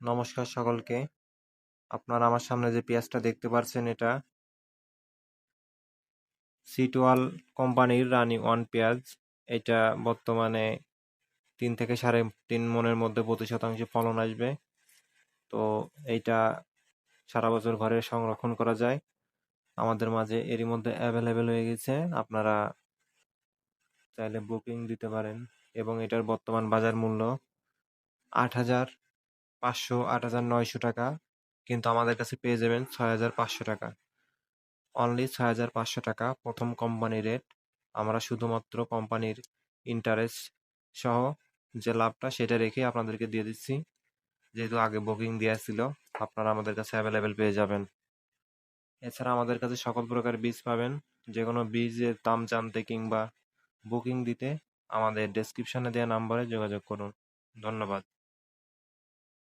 নমস্কার সকলকে। আপনারা আমার সামনে যে পেঁয়াজটা দেখতে পাচ্ছেন এটা সিটওয়াল কোম্পানির রানি ওয়ান পেঁয়াজ। এটা বর্তমানে তিন থেকে সাড়ে তিন মনের মধ্যে প্রতি শতাংশ ফলন আসবে। তো এইটা সারা বছর ঘরে সংরক্ষণ করা যায়। আমাদের মাঝে এরই মধ্যে অ্যাভেলেবেল হয়ে গেছে। আপনারা চাইলে বুকিং দিতে পারেন। এবং এটার বর্তমান বাজার মূল্য আট হাজার পাঁচশো, আট হাজার, নয়শো টাকা। কিন্তু আমাদের কাছে পেয়ে যাবেন ছয় হাজার পাঁচশো টাকা। অনলি ছয় হাজার পাঁচশো টাকা প্রথম কোম্পানি রেট আমরা শুধুমাত্র কোম্পানির ইন্টারেস্ট সহ যে লাভটা সেটা রেখে আপনাদেরকে দিয়ে দিচ্ছি। যেহেতু আগে বুকিং দেওয়া ছিল, আপনারা আমাদের কাছে অ্যাভেলেবেল পেয়ে যাবেন। এছাড়া আমাদের কাছে সকল প্রকার বীজ পাবেন। যে কোনো বীজের দাম জানতে কিংবা বুকিং দিতে আমাদের ডেসক্রিপশনে দেওয়া নাম্বারে যোগাযোগ করুন। ধন্যবাদ।